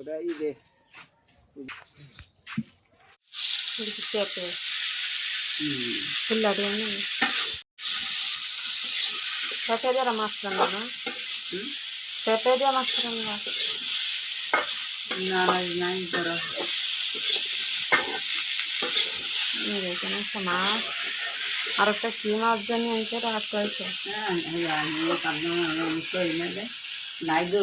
ওটা ই দে পেঁপে ফুল্লাটি আমি পেঁপে দিয়ে মাছ রান্না না পেঁপে দিয়ে মাছ রান্না না নাই করা এখানে আছে মাছ আর একটা কি মাছ জানি আনছে আর একটা হয়েছে হ্যাঁ আমি কান্না করি না রে নাই দো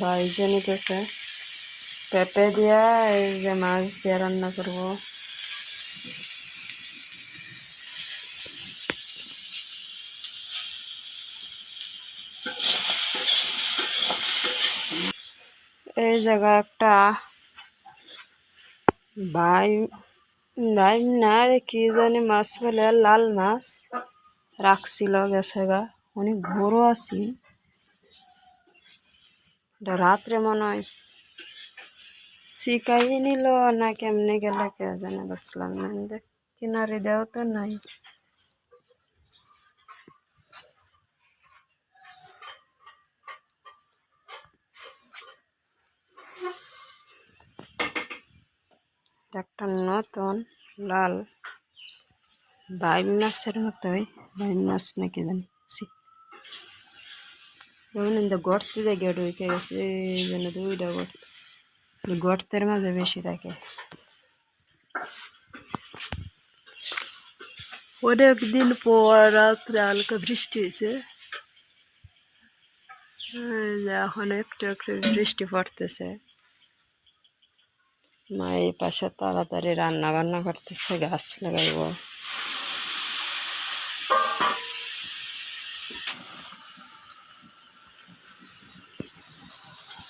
ভাইজে নিতেছে পেঁপে দিয়া এই যে মাছ দিয়ে রান্না করব। এই জায়গা একটা। ভাই ভাই না কি জানি মাছ বলে, লাল মাছ। রাখছিল গেছে গা। অনেক ভোরও আছি। এটা রাত্রে মনে হয় শিকাই নিল না কেমনে গেলে কে জানে, বসলাম না কিনারে দেও তো নাই একটা নতুন লাল বাইম মাছের মতোই বাইম মাছ নাকি জানি। যেমন ইন্দা গর্তে গেট উঠে গেছে জন্য দুইটা গর্ত গর্তের মাঝে বেশি থাকে অনেক দিন পর রাত্রে হালকা বৃষ্টি হয়েছে এখন একটু একটু বৃষ্টি পড়তেছে মা এই পাশে তাড়াতাড়ি রান্না বান্না করতেছে গাছ লাগাইব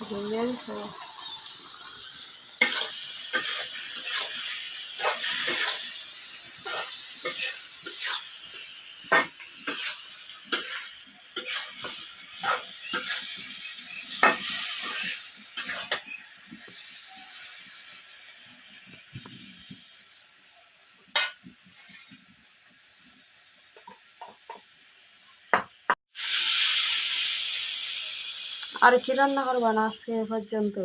有人说 আর কি রান্না করবা না আজকে এ পর্যন্ত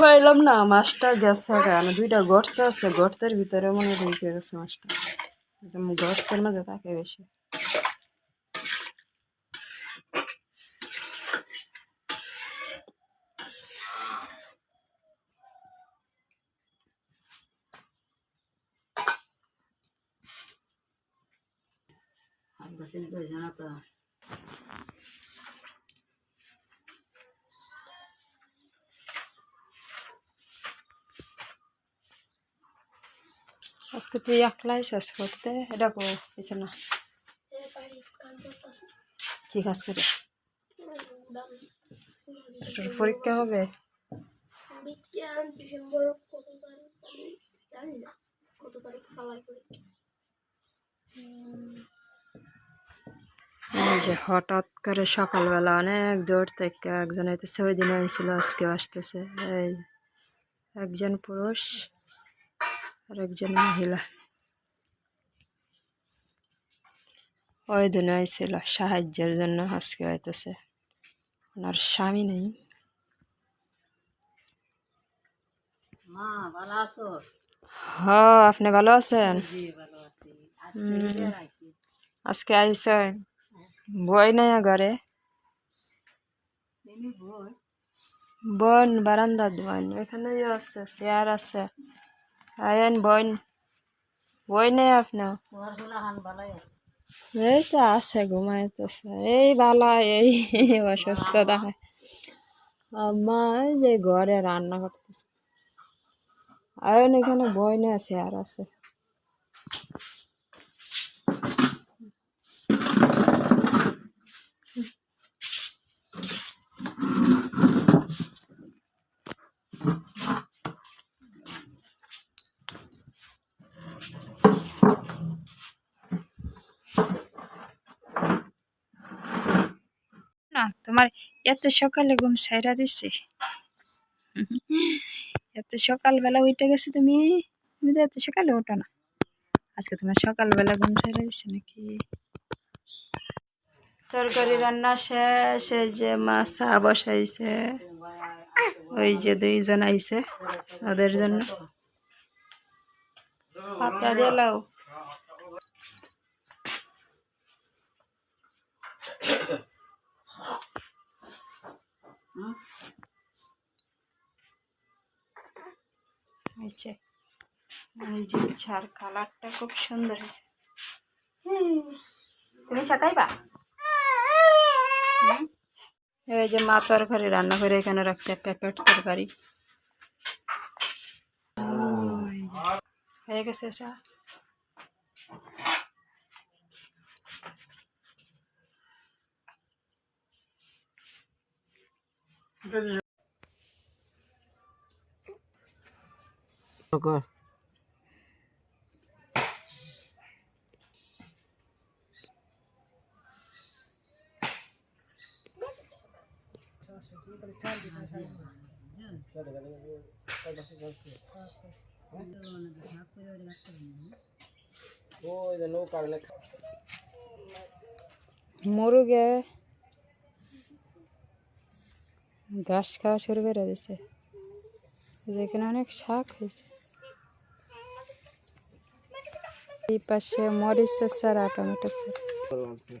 হইলাম না মাছটা গেছে কেন দুইটা গর্ত আছে গর্তের ভিতরে মনে ঢুকে গেছে মাছটা। একদম গর্তের মাঝে থাকে বেশি। আর আজকে তুই একলাই শেষ করতে এটা কো কিছু না কি কাজ করে পরীক্ষা হবে হঠাৎ করে সকালবেলা অনেক দূর থেকে একজন হইতেছে, ওই দিন হয়েছিল আজকে আসতেছে। এই একজন পুরুষ। আর একজন মহিলা। ওই দিন হয়েছিল সাহায্যের জন্য আজকে হইতেছে ওনার স্বামী নেই। হ আপনি ভালো আছেন। আজকে আইসেন বই নাই ঘরে। বোন বারান্দার বোন এখানে আছে চেয়ার আছে। আয়েন বোন বই নেই আপনার আছে এই তো আছে, ঘুমাইতেছে। এই বালা, এই অসুস্থ দেখায় আম্মা যে ঘরে রান্না করতেছে। আয়ন এখানে বই না আর আছে না তোমার এত সকালে ঘুম সাইরা দিচ্ছে এত সকালবেলা উঠে গেছে তুমি? তুমি তো এত সকালে ওঠো না। আজকে তোমার সকালবেলা ঘুম সাইরা দিচ্ছে নাকি? তরকারি রান্না শেষ, এই যে মা চা বসাইছে। ওই যে দুইজন আইছে ওদের জন্য। পাতা দিলাও হয়েছে। এই যে ছাড় কালারটা খুব সুন্দর হয়েছে। তুমি হুম? এই যে মা তরকারি রান্না করে এখানে রাখছে পেঁপেট তরকারি। হয়ে গেছে চা মুরগে ঘাস খাওয়া শুরু করে দিছে। যেখানে অনেক শাক হয়েছে। এই পাশে মরিচের চারা টমেটোর চারা।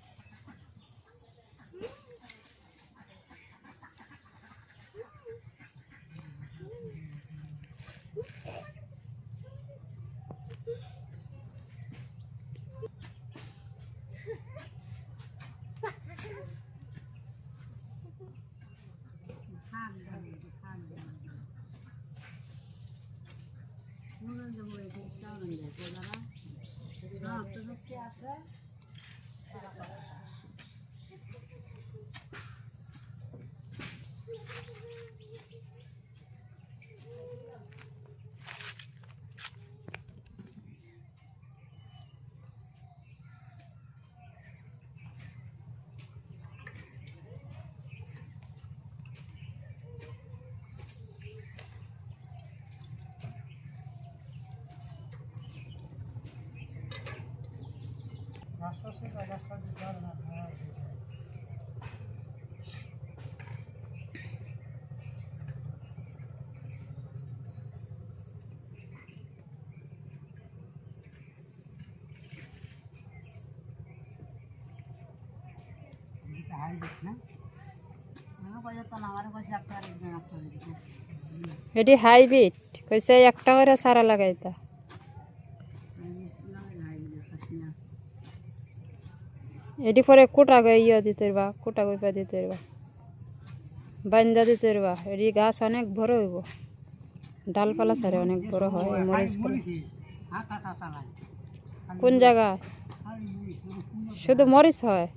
मिळायचं जरा हाँ। এটি হাইব্রিড কইছে একটা করে সারা লাগাইতা এটি পরে কোটা ইয়ে দিতে পারবা কোটা গইপা দিতে পারবা বান্দা দিতে পারবা এটি গাছ অনেক বড় হইব। ডালপালা সারে অনেক বড় হয় মরিচগুলো কোন জায়গায় শুধু মরিচ হয়?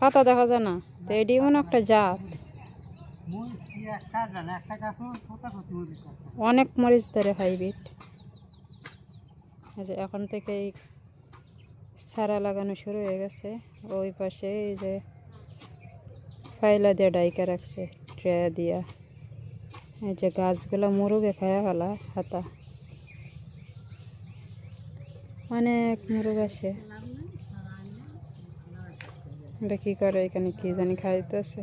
পাতা দেখা যায় না। তো এটি এমন একটা জাত। অনেক মরিচ ধরে হাইব্রিড। আচ্ছা এখন থেকেই সারা লাগানো শুরু হয়ে গেছে। ওই পাশে এই যে ফাইলা দিয়ে ডাইকা রাখছে, ট্রে দিয়া। এই যে গাছগুলো মুরুগে খায়া ফেলা, হাতা। অনেক মুরুগ আছে এটা কী করে, এখানে কী জানি খাইতেছে।